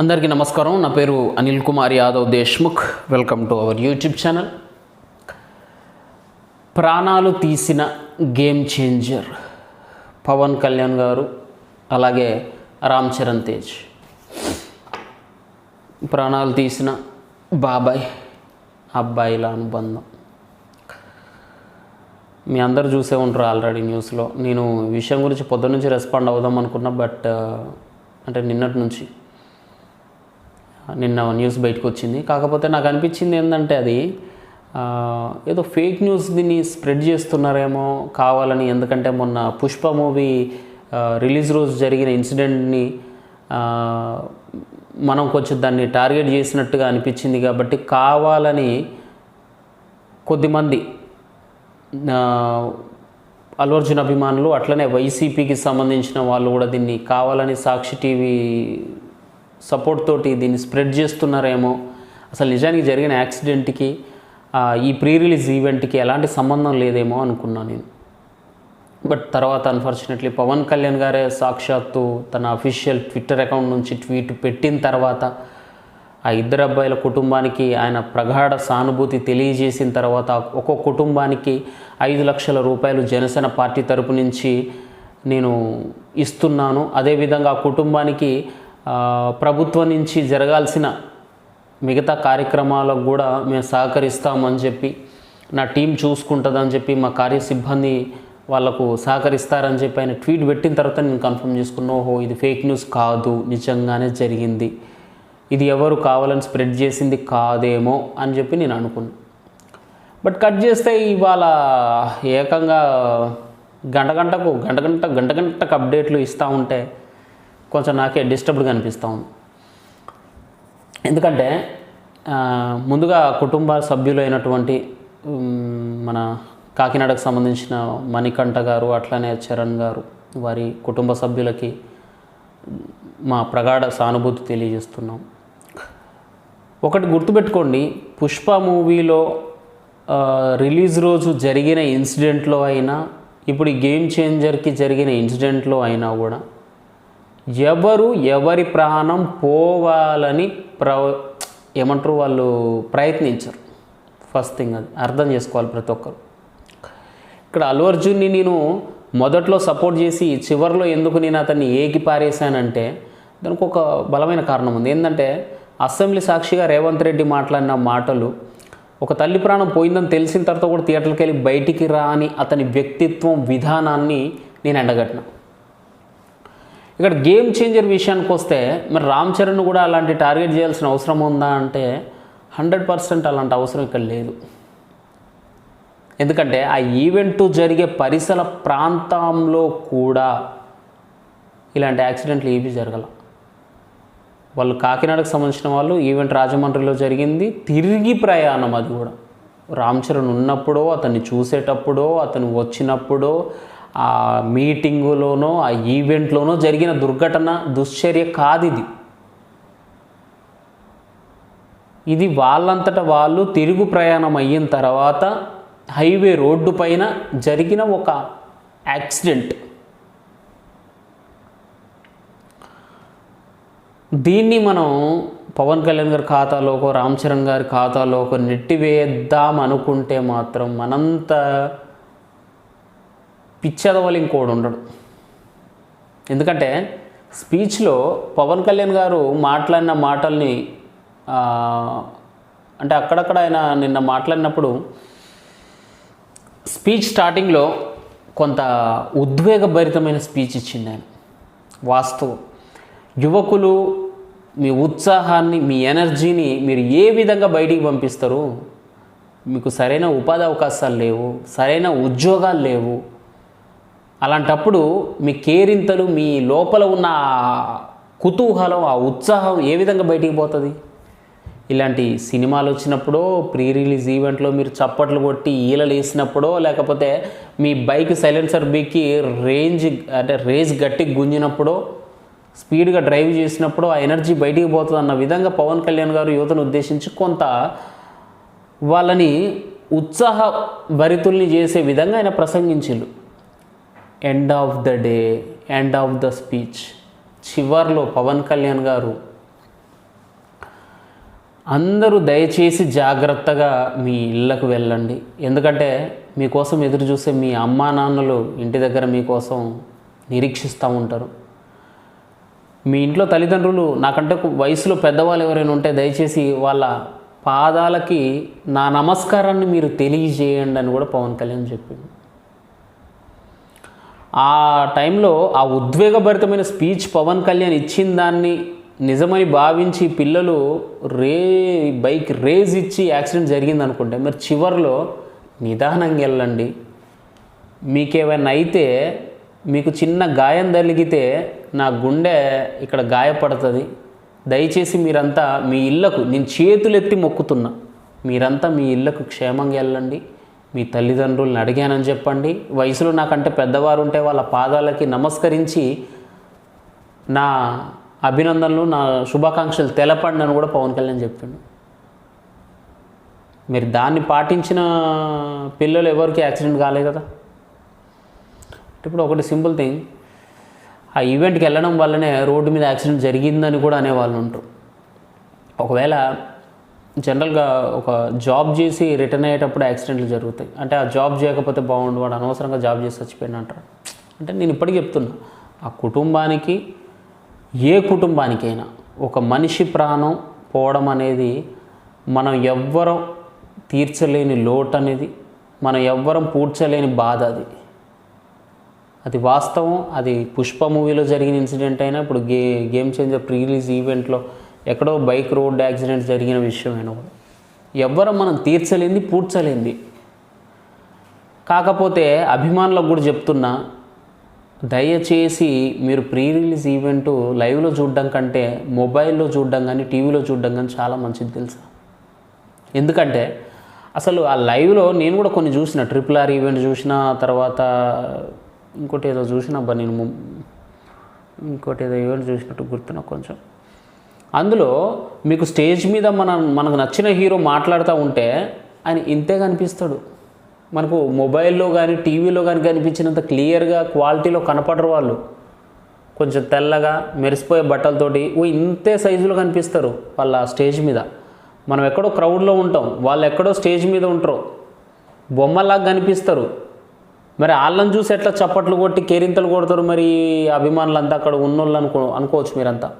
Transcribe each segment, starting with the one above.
అందరికీ నమస్కారం. నా పేరు Anil Kumar Yadav Deshmukh. Welcome to our YouTube channel ప్రాణాలు తీసిన గేమ్ చేంజర్ పవన్ కళ్యాణ్ గారు అలాగే రామ్ చరణ్ తేజ్. ప్రాణాలు తీసిన బాబాయ్ అబ్బాయిల అనుబంధం. మీ అందరు చూసే ఉంటారు ఆల్రెడీ న్యూస్లో. నేను విషయం గురించి పొద్దున్న నుంచి రెస్పాండ్ అవుదాం అనుకున్నా బట్ అంటే నిన్నటి నుంచి నిన్న న్యూస్ బయటకు వచ్చింది. కాకపోతే నాకు అనిపించింది ఏంటంటే అది ఏదో ఫేక్ న్యూస్ దీన్ని స్ప్రెడ్ చేస్తున్నారేమో కావాలని. ఎందుకంటే మొన్న పుష్ప మూవీ రిలీజ్ రోజు జరిగిన ఇన్సిడెంట్ని మనం కొంచెం దాన్ని టార్గెట్ చేసినట్టుగా అనిపించింది. కాబట్టి కావాలని కొద్దిమంది అల్లు అర్జున్ అభిమానులు అట్లనే వైసీపీకి సంబంధించిన వాళ్ళు కూడా దీన్ని కావాలని సాక్షి టీవీ సపోర్ట్ తోటి దీన్ని స్ప్రెడ్ చేస్తున్నారేమో. అసలు నిజానికి జరిగిన యాక్సిడెంట్కి ఈ ప్రీ రిలీజ్ ఈవెంట్కి ఎలాంటి సంబంధం లేదేమో అనుకున్నాను నేను. బట్ తర్వాత అన్ఫార్చునేట్లీ పవన్ కళ్యాణ్ గారే సాక్షాత్తు తన అఫీషియల్ ట్విట్టర్ అకౌంట్ నుంచి ట్వీట్ పెట్టిన తర్వాత ఆ ఇద్దరు అబ్బాయిల కుటుంబానికి ఆయన ప్రగాఢ సానుభూతి తెలియజేసిన తర్వాత ఒక్కొక్క కుటుంబానికి ఐదు లక్షల రూపాయలు జనసేన పార్టీ తరపు నుంచి నేను ఇస్తున్నాను. అదేవిధంగా ఆ కుటుంబానికి ప్రభుత్వం నుంచి జరగాల్సిన మిగతా కార్యక్రమాలకు కూడా మేము సహకరిస్తామని చెప్పి నా టీం చూసుకుంటుందని చెప్పి మా కార్య సిబ్బంది వాళ్ళకు సహకరిస్తారని చెప్పి ఆయన ట్వీట్ పెట్టిన తర్వాత నేను కన్ఫర్మ్ చేసుకున్నా ఓహో ఇది ఫేక్ న్యూస్ కాదు నిజంగానే జరిగింది. ఇది ఎవరు కావాలని స్ప్రెడ్ చేసింది కాదేమో అని చెప్పి నేను అనుకున్నాను బట్ కట్ చేస్తే ఇవాళ ఏకంగా గంట గంటకు గంట గంట గంట గంటకు అప్డేట్లు ఇస్తూ ఉంటే కొంచెం నాకే డిస్టర్బ్డ్గా అనిపిస్తూ ఉంది. ఎందుకంటే ముందుగా కుటుంబ సభ్యులైనటువంటి అయినటువంటి మన కాకినాడకు సంబంధించిన మణికంఠ గారు అట్లనే చరణ్ గారు వారి కుటుంబ సభ్యులకి మా ప్రగాఢ సానుభూతి తెలియజేస్తున్నాం. ఒకటి గుర్తుపెట్టుకోండి పుష్ప మూవీలో రిలీజ్ రోజు జరిగిన ఇన్సిడెంట్లో అయినా ఇప్పుడు ఈ గేమ్ చేంజర్కి జరిగిన ఇన్సిడెంట్లో అయినా కూడా ఎవరు ఎవరి ప్రాణం పోవాలని ప్ర ఏమంటారు వాళ్ళు ప్రయత్నించరు. ఫస్ట్ థింగ్ అది అర్థం చేసుకోవాలి ప్రతి ఒక్కరు. ఇక్కడ అల్లు అర్జున్ని నేను మొదట్లో సపోర్ట్ చేసి చివరిలో ఎందుకు నేను అతన్ని ఏకి పారేశానంటే దానికి ఒక బలమైన కారణం ఉంది. ఏంటంటే అసెంబ్లీ సాక్షిగా రేవంత్ రెడ్డి మాట్లాడిన మాటలు ఒక తల్లి ప్రాణం పోయిందని తెలిసిన తర్వాత కూడా థియేటర్కి వెళ్ళి బయటికి రాని అతని వ్యక్తిత్వం విధానాన్ని నేను ఎండగట్టిన. ఇక్కడ గేమ్ చేంజర్ విషయానికి వస్తే మరి రామ్ చరణ్ కూడా అలాంటి టార్గెట్ చేయాల్సిన అవసరం ఉందా అంటే హండ్రెడ్ పర్సెంట్ అలాంటి అవసరం ఇక్కడ లేదు. ఎందుకంటే ఆ ఈవెంట్ జరిగే పరిసర ప్రాంతంలో కూడా ఇలాంటి యాక్సిడెంట్లు ఏవి జరగల. వాళ్ళు కాకినాడకు సంబంధించిన వాళ్ళు ఈవెంట్ రాజమండ్రిలో జరిగింది తిరిగి ప్రయాణం అది కూడా. రామ్ చరణ్ ఉన్నప్పుడో అతన్ని చూసేటప్పుడో అతను వచ్చినప్పుడో ఆ మీటింగులోనో ఆ ఈవెంట్లోనో జరిగిన దుర్ఘటన దుశ్చర్య కాదు ఇది ఇది వాళ్ళంతట వాళ్ళు తిరుగు ప్రయాణం అయిన తర్వాత హైవే రోడ్డు పైన జరిగిన ఒక యాక్సిడెంట్. దీన్ని మనం పవన్ కళ్యాణ్ గారి ఖాతాలోకో రామ్ చరణ్ గారి ఖాతాలోకో నెట్టివేద్దాం అనుకుంటే మాత్రం మనంత పిచ్చదవలు ఇంకోడు ఉండడు. ఎందుకంటే స్పీచ్లో పవన్ కళ్యాణ్ గారు మాట్లాడిన మాటల్ని అంటే అక్కడక్కడ ఆయన నిన్న మాట్లాడినప్పుడు స్పీచ్ స్టార్టింగ్లో కొంత ఉద్వేగభరితమైన స్పీచ్ ఇచ్చింది ఆయన. వాస్తవం. యువకులు మీ ఉత్సాహాన్ని మీ ఎనర్జీని మీరు ఏ విధంగా బయటికి పంపిస్తారు? మీకు సరైన ఉపాధి అవకాశాలు లేవు సరైన ఉద్యోగాలు లేవు అలాంటప్పుడు మీ కేరింతలు మీ లోపల ఉన్న కుతూహలం ఆ ఉత్సాహం ఏ విధంగా బయటికి పోతుంది? ఇలాంటి సినిమాలు వచ్చినప్పుడో ప్రీ రిలీజ్ ఈవెంట్లో మీరు చప్పట్లు కొట్టి ఈలలు వేసినప్పుడో లేకపోతే మీ బైక్ సైలెన్సర్ బీకి రేంజ్ అంటే రేజ్ గట్టి గుంజినప్పుడో స్పీడ్గా డ్రైవ్ చేసినప్పుడు ఆ ఎనర్జీ బయటికి పోతుంది అన్న విధంగా పవన్ కళ్యాణ్ గారు యువతను ఉద్దేశించి కొంత వాళ్ళని ఉత్సాహ భరితుల్ని చేసే విధంగా ఆయన ప్రసంగించిండు. End of the day end of the speech చివర్లో పవన్ కళ్యాణ్ గారు అందరూ దయచేసి జాగ్రత్తగా మీ ఇళ్ళకు వెళ్ళండి. ఎందుకంటే మీకోసం ఎదురు చూసే మీ అమ్మా నాన్నలు ఇంటి దగ్గర మీకోసం నిరీక్షిస్తూ ఉంటారు. మీ ఇంట్లో తల్లిదండ్రులు నాకంటే వయసులో పెద్దవాళ్ళు ఎవరైనా ఉంటే దయచేసి వాళ్ళ పాదాలకి నా నమస్కారాన్ని మీరు తెలియజేయండి అని కూడా పవన్ కళ్యాణ్ చెప్పింది ఆ టైంలో ఆ ఉద్వేగభరితమైన స్పీచ్ పవన్ కళ్యాణ్ ఇచ్చిన దాన్ని నిజమని భావించి పిల్లలు రే బైక్ రేజ్ ఇచ్చి యాక్సిడెంట్ జరిగింది అనుకుంటే మరి చివరిలో నిదానంగా వెళ్ళండి. మీకేమైనా అయితే మీకు చిన్న గాయం తగిలిగితే నా గుండె ఇక్కడ గాయపడుతుంది. దయచేసి మీరంతా మీ ఇళ్ళకు నేను చేతులెత్తి మొక్కుతున్నా. మీరంతా మీ ఇళ్ళకు క్షేమంగా వెళ్ళండి. మీ తల్లిదండ్రులను అడిగానని చెప్పండి. వయసులో నాకంటే పెద్దవారు ఉంటే వాళ్ళ పాదాలకి నమస్కరించి నా అభినందనలు నా శుభాకాంక్షలు తెలపండి అని కూడా పవన్ కళ్యాణ్ చెప్పిండు. మీరు దాన్ని పాటించిన పిల్లలు ఎవరికి యాక్సిడెంట్ కాలే కదా. ఇప్పుడు ఒకటి సింపుల్ థింగ్. ఆ ఈవెంట్కి వెళ్ళడం వల్లనే రోడ్డు మీద యాక్సిడెంట్ జరిగిందని కూడా అనేవాళ్ళు ఉంటారు. ఒకవేళ జనరల్గా ఒక జాబ్ చేసి రిటర్న్ అయ్యేటప్పుడు యాక్సిడెంట్లు జరుగుతాయి. అంటే ఆ జాబ్ చేయకపోతే బాగుండు వాడు అనవసరంగా జాబ్ చేసి చచ్చిపోయిన అంటారు. అంటే నేను ఇప్పటికీ చెప్తున్నా ఆ కుటుంబానికి ఏ కుటుంబానికైనా ఒక మనిషి ప్రాణం పోవడం అనేది మనం ఎవ్వరం తీర్చలేని లోటు అనేది మనం ఎవ్వరం పూడ్చలేని బాధ అది. అది వాస్తవం అది పుష్ప మూవీలో జరిగిన ఇన్సిడెంట్ అయినా ఇప్పుడు గే గేమ్ చేంజర్ ప్రీ రిలీజ్ ఈవెంట్లో ఎక్కడో బైక్ రోడ్ యాక్సిడెంట్ జరిగిన విషయం అయినా కూడా. ఎవ్వరం మనం తీర్చలేంది పూడ్చలేంది. కాకపోతే అభిమానులకు కూడా చెప్తున్నా దయచేసి మీరు ప్రీ రిలీజ్ ఈవెంట్ లైవ్లో చూడడం కంటే మొబైల్లో చూడడం కానీ టీవీలో చూడడం కానీ చాలా మంచిది తెలుసా? ఎందుకంటే అసలు ఆ లైవ్లో నేను కూడా కొన్ని చూసిన ట్రిపుల్ ఆర్ ఈవెంట్ చూసిన తర్వాత ఇంకోటి ఏదో చూసిన అబ్బా నేను ఇంకోటి ఏదో ఈవెంట్ చూసినట్టు గుర్తు నాకు కొంచెం. అందులో మీకు స్టేజ్ మీద మన మనకు నచ్చిన హీరో మాట్లాడుతూ ఉంటే ఆయన ఇంతే కనిపిస్తాడు. మనకు మొబైల్లో కానీ టీవీలో కానీ కనిపించినంత క్లియర్గా క్వాలిటీలో కనపడరు వాళ్ళు. కొంచెం తెల్లగా మెరిసిపోయే బట్టలతోటి ఓ ఇంతే సైజులో కనిపిస్తారు వాళ్ళ స్టేజ్ మీద. మనం ఎక్కడో క్రౌడ్లో ఉంటాం వాళ్ళు ఎక్కడో స్టేజ్ మీద ఉంటారు. బొమ్మలాగా కనిపిస్తారు. మరి వాళ్ళని చూసి ఎట్లా చప్పట్లు కొట్టి కేరింతలు కొడతారు మరి అభిమానులంతా అక్కడ ఉన్నోళ్ళు అనుకో అనుకోవచ్చు మీరంతా.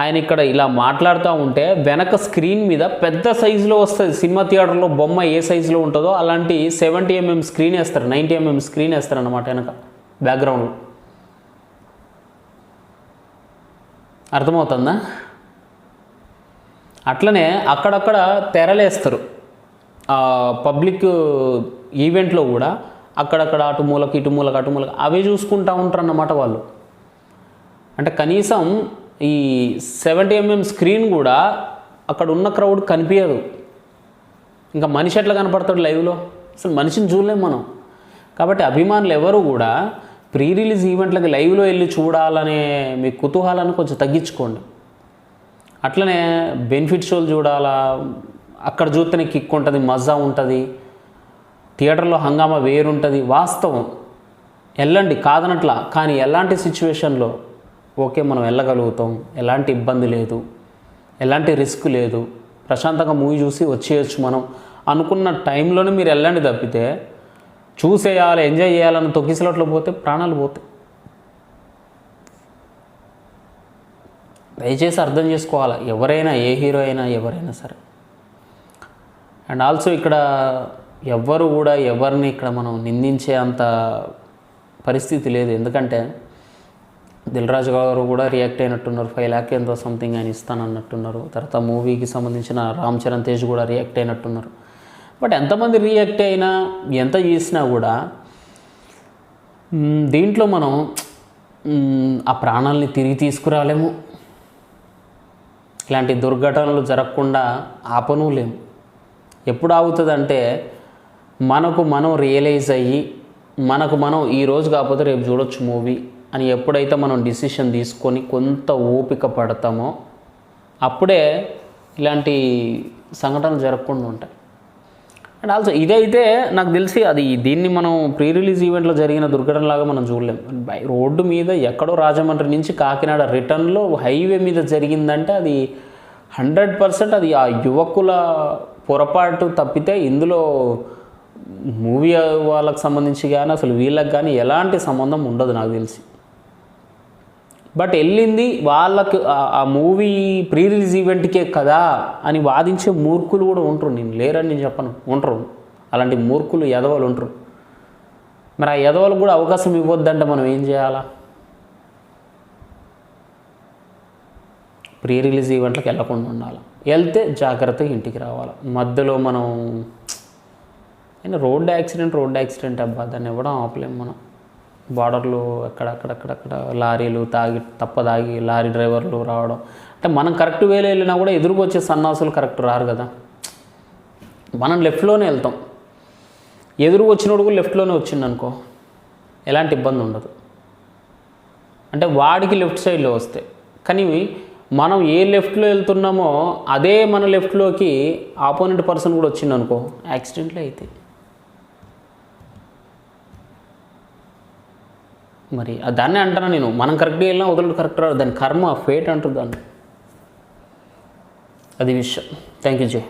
ఆయన ఇక్కడ ఇలా మాట్లాడుతూ ఉంటే వెనక స్క్రీన్ మీద పెద్ద సైజులో వస్తుంది. సినిమా థియేటర్లో బొమ్మ ఏ సైజులో ఉంటుందో అలాంటి సెవెంటీ ఎంఎం స్క్రీన్ వేస్తారు. నైంటీ ఎంఎం స్క్రీన్ వేస్తారు అనమాట వెనక బ్యాక్గ్రౌండ్లో అర్థమవుతుందా? అట్లనే అక్కడక్కడ తెరలేస్తారు. పబ్లిక్ ఈవెంట్లో కూడా అక్కడక్కడ అటు మూలకి ఇటు మూలకి అటు మూలకి అవే చూసుకుంటూ ఉంటారు అన్నమాట వాళ్ళు. అంటే కనీసం ఈ సెవెంటీ ఎంఎం స్క్రీన్ కూడా అక్కడ ఉన్న క్రౌడ్ కనిపించదు ఇంకా మనిషి ఎట్లా కనపడతాడు లైవ్లో? అసలు మనిషిని చూడలేం మనం. కాబట్టి అభిమానులు ఎవరు కూడా ప్రీ రిలీజ్ ఈవెంట్లకి లైవ్లో వెళ్ళి చూడాలనే మీ కుతూహలాన్ని కొంచెం తగ్గించుకోండి. అట్లనే బెనిఫిట్ షోలు చూడాలా అక్కడ చూస్తేనే కిక్ ఉంటుంది మజా ఉంటుంది థియేటర్లో హంగామా వేరుంటుంది వాస్తవం. వెళ్ళండి కాదనట్లా కానీ ఎలాంటి సిచ్యువేషన్లో ఓకే మనం వెళ్ళగలుగుతాం. ఎలాంటి ఇబ్బంది లేదు. ఎలాంటి రిస్క్ లేదు. ప్రశాంతంగా మూవీ చూసి వచ్చేయచ్చు మనం అనుకున్న టైంలోనే మీరు వెళ్ళండి తప్పితే చూసేయాలి ఎంజాయ్ చేయాలని తొక్కిసలట్లు పోతే ప్రాణాలు పోతాయి. దయచేసి అర్థం చేసుకోవాలి ఎవరైనా ఏ హీరో అయినా ఎవరైనా సరే. అండ్ ఆల్సో ఇక్కడ ఎవ్వరు కూడా ఎవరిని ఇక్కడ మనం నిందించే అంత పరిస్థితి లేదు. ఎందుకంటే దిల్రాజు గారు కూడా రియాక్ట్ అయినట్టున్నారు. ఫైవ్ ల్యాక్ ఎంతో సంథింగ్ ఆయన ఇస్తానన్నట్టున్నారు. తర్వాత మూవీకి సంబంధించిన రామ్ చరణ్ తేజ్ కూడా రియాక్ట్ అయినట్టున్నారు. బట్ ఎంతమంది రియాక్ట్ అయినా ఎంత చేసినా కూడా దీంట్లో మనం ఆ ప్రాణాలని తిరిగి తీసుకురాలేము. ఇలాంటి దుర్ఘటనలు జరగకుండా ఆపను లేము. ఎప్పుడు ఆగుతుందంటే మనకు మనం రియలైజ్ అయ్యి మనకు మనం ఈ రోజు కాకపోతే రేపు చూడొచ్చు మూవీ. అని ఎప్పుడైతే మనం డిసిషన్ తీసుకొని కొంత ఓపిక పడతామో అప్పుడే ఇలాంటి సంఘటనలు జరగకుండా ఉంటాయి. అండ్ ఆల్సో ఇదైతే నాకు తెలిసి అది దీన్ని మనం ప్రీ రిలీజ్ ఈవెంట్లో జరిగిన దుర్ఘటనలాగా మనం చూడలేం. బై రోడ్డు మీద ఎక్కడో రాజమండ్రి నుంచి కాకినాడ రిటర్న్లో హైవే మీద జరిగిందంటే అది హండ్రెడ్ పర్సెంట్ అది ఆ యువకుల పొరపాటు తప్పితే ఇందులో మూవీ వాళ్ళకి సంబంధించి కానీ అసలు వీళ్ళకి కానీ ఎలాంటి సంబంధం ఉండదు నాకు తెలిసి. బట్ వెళ్ళింది వాళ్ళకు ఆ- మూవీ ప్రీ రిలీజ్ ఈవెంట్కే కదా అని వాదించే మూర్ఖులు కూడా ఉంటారు. నేను లేరని నేను చెప్పను. ఉంటారు. అలాంటి మూర్ఖులు ఎదవలు ఉంటారు. మరి ఆ ఎదవలకు కూడా అవకాశం ఇవ్వద్దంటే మనం ఏం చేయాలా? ప్రీ రిలీజ్ ఈవెంట్లకు వెళ్ళకుండా ఉండాలి? వెళ్తే జాగ్రత్తగా ఇంటికి రావాలి? మధ్యలో మనం అయినా రోడ్ యాక్సిడెంట్ రోడ్ యాక్సిడెంట్ అబ్బా. దాన్ని ఇవ్వడం ఆపలేము మనం. బార్డర్లు అక్కడక్కడక్కడక్కడ లారీలు తాగి తప్ప తాగి లారీ డ్రైవర్లు రావడం. అంటే మనం కరెక్ట్ వేలో వెళ్ళినా కూడా ఎదురుకు వచ్చే సన్నాసులు కరెక్ట్ రారు కదా. మనం లెఫ్ట్లోనే వెళ్తాం. ఎదురు వచ్చినోడు కూడా లెఫ్ట్లోనే వచ్చింది అనుకో ఎలాంటి ఇబ్బంది ఉండదు. అంటే వాడికి లెఫ్ట్ సైడ్లో వస్తాయి కానీ మనం ఏ లెఫ్ట్లో వెళ్తున్నామో అదే మన లెఫ్ట్లోకి ఆపోనెంట్ పర్సన్ కూడా వచ్చిందనుకో యాక్సిడెంట్లు యాక్సిడెంట్లే అయితే. మరి దాన్నే అంటాను నేను? మనం కరెక్ట్గా వెళ్ళినా వదలడు కరెక్ట్ రాదు దాని కర్మ ఫేట్ అంటారు దాన్ని. అది విషయం. థ్యాంక్ యూ జై